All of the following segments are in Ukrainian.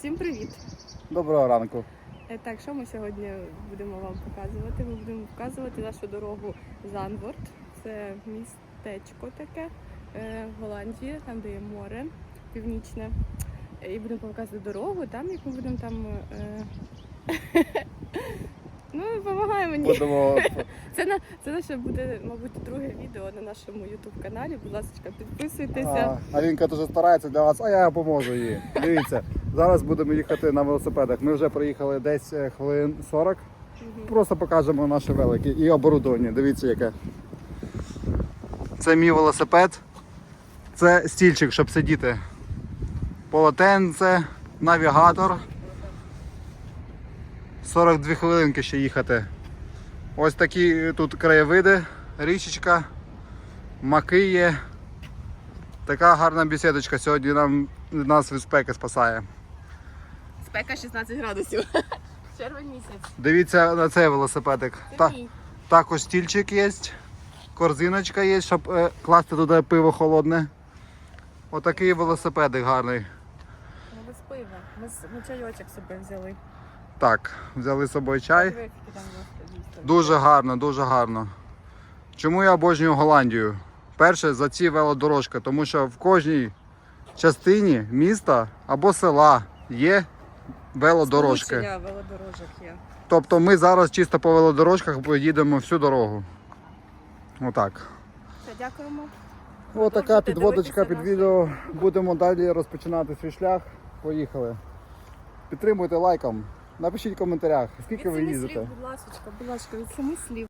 Всім привіт! Доброго ранку. Е, Так, що ми сьогодні будемо вам показувати? Ми будемо показувати нашу дорогу Занворд. Це містечко таке е, в Голландії, там де є море північне. Е, І будемо показувати дорогу, там як ми будемо там. Ну, допомагай мені. Будемо Це на це наше буде, мабуть, друге відео на нашому youtube каналі. Будь ласка, підписуйтеся. а, Алінка дуже старається для вас, а я поможу їй. Дивіться, зараз будемо їхати на велосипедах. Ми вже проїхали десь е, хвилин 40. Мгм. Просто покажемо наші велики і оборудовання. Дивіться, яке. Це мій велосипед. Це стільчик, щоб сидіти. Полотенце, навігатор. 42 хвилинки ще їхати. Ось такі тут краєвиди, річечка, маки є. Така гарна бесідочка сьогодні нам нас від спеки спасає. Спека 16 градусів. Червень місяць. Дивіться на цей велосипедик. Та- Також стільчик є, корзиночка є, щоб е, класти туди пиво холодне. Отакий велосипедик гарний. Ну, без пива. Ми, ми чайочок собі взяли. Так, взяли з собою чай. Дуже гарно, дуже гарно. Чому я обожнюю Голландію? Перше, за ці велодорожки, тому що в кожній частині міста або села є велодорожки. Сполучення велодорожок є. Тобто ми зараз чисто по велодорожках поїдемо всю дорогу. Отак. Все, дякуємо. Отака підводочка під відео. Будемо далі розпочинати свій шлях. Поїхали. Підтримуйте лайком. Напишіть в коментарях, скільки від ви семи їздите. слів, будь ласка, будь ласка, від семи слів.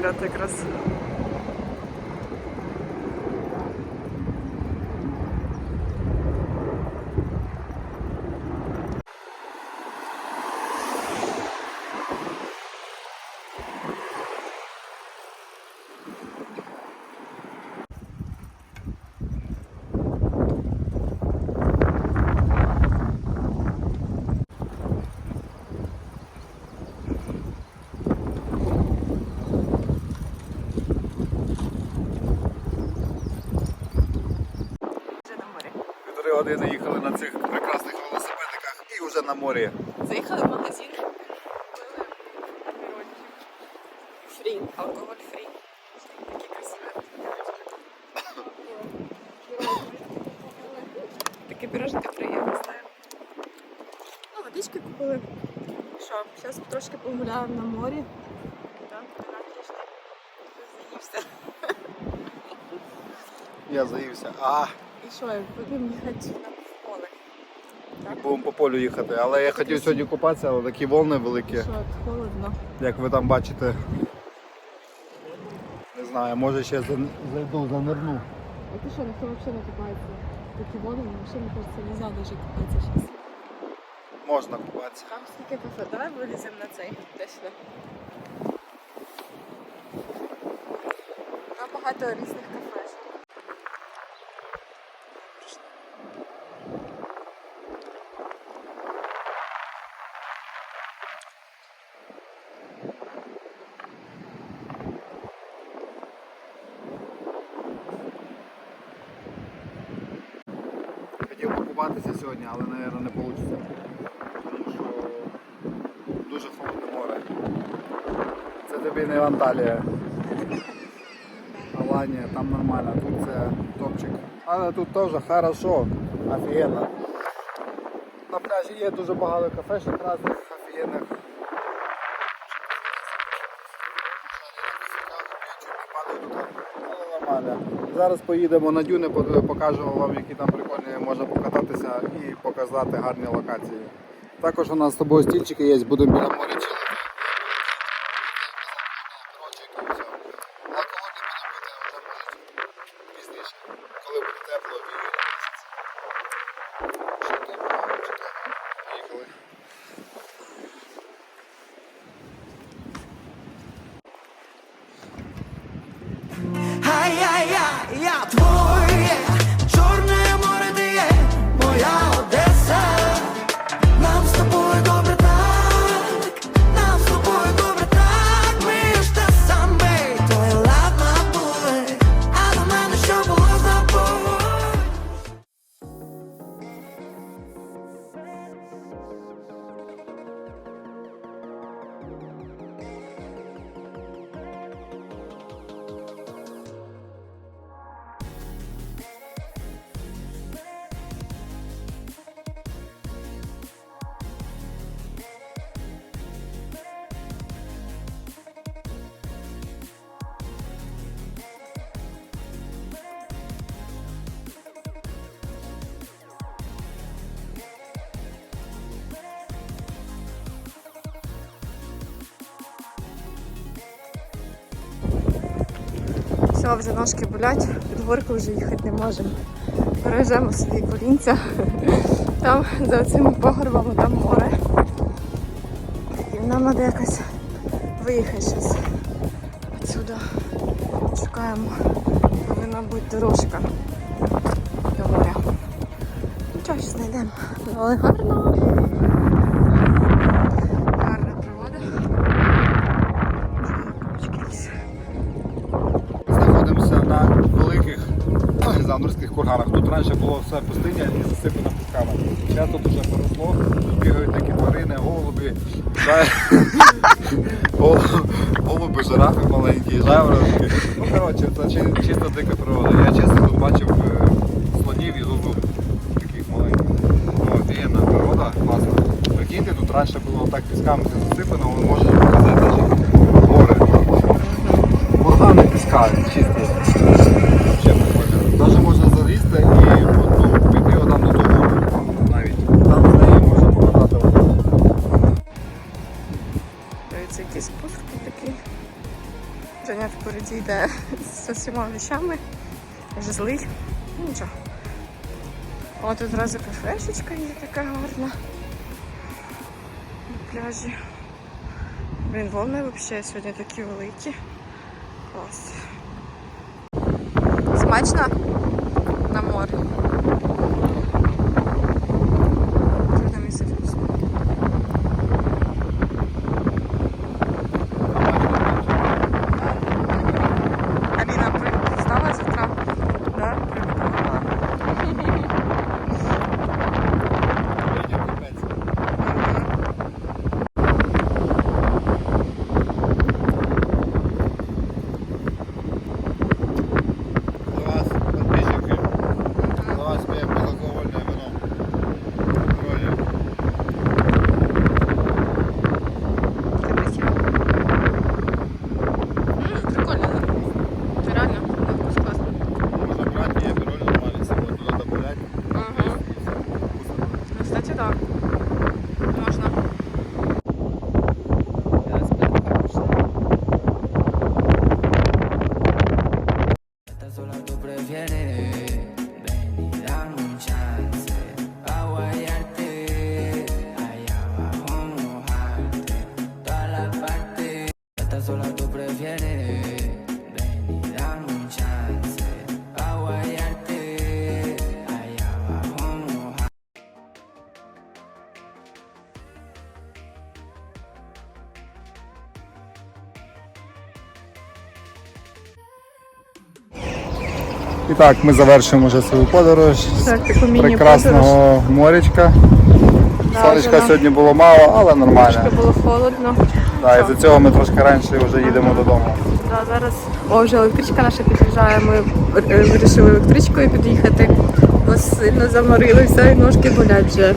Самоліт якраз. Вже на морі. Півтори години їхали на цих прекрасних велосипедиках і вже на морі. Заїхали в магазин. купили Фрі, алкоголь фрі. Такі красиві. таке пірожне приємне. Ну, водички купили. Що, зараз трошки погуляємо на морі. Так, Заївся. Я заївся. А, що, будемо їхати на поле. Так? будемо по полю їхати. Але я хотів сьогодні купатися, але такі волни великі, Що, холодно. як ви там бачите. Не знаю, може ще зайду, занирну. А ти що, ніхто взагалі не купається? Такі води, взагалі, мені кажется, не можна навіть купатися зараз. Можна купатися. Там скільки кафе, давай виліземо на цей точно. Там багато різних кафе. Хотів сьогодні, але, мабуть, не вийде. Тому що дуже холодне море. Це тобі не Анталія. Аланія, там нормально, тут це топчик. Але тут теж хорошо, офігенно. На пляжі є дуже багато кафешок різних офігенних. Але нормально. Зараз поїдемо на дюни, покажемо вам, які там прикольні можна покататися і показати гарні локації. Також у нас з тобою стільчики є, будемо біля моря Все, вже ножки болять, під горку вже їхати не можемо. Бережемо собі колінця. Там за цими пагорбами там море. І нам треба якось виїхати зараз. Отсюди шукаємо. Повинна бути дорожка до моря. Нічого, щось знайдемо. Але гарно. Гарна природа. Якісь. знаходимося на великих заморських раніше було все пустиня і засипана пусками. Зараз тут вже поросло, тут бігають такі тварини, голуби, голуби, жирафи маленькі, жаворонки. Ну коротше, це чисто дика природа. Якийсь спуск такий. Женя впереді йде з усіма вещами. Вже злий. Ну нічого. О, тут одразу кафешечка є така гарна. На пляжі. Блін, волни взагалі сьогодні такі великі. Клас. Смачно на морі. І так, ми завершуємо вже свою подорож Так, таку міні-подорож. прекрасного морячка. Да, Сонечка сьогодні було мало, але нормально. Трошки було холодно. Да, і за цього ми трошки раніше вже їдемо додому. Да, зараз о, вже електричка наша під'їжджає. Ми е, вирішили електричкою під'їхати, бо сильно заморилися і ножки болять вже.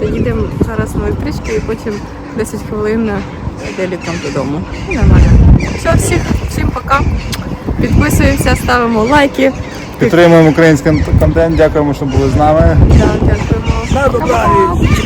Доїдемо зараз на електричку і потім 10 хвилин літом додому. І Нормально. Все, всіх, всім пока. Підписуємося, ставимо лайки. Підтримуємо український контент, дякуємо, що були з нами. Да, дякуємо. Пока-пока.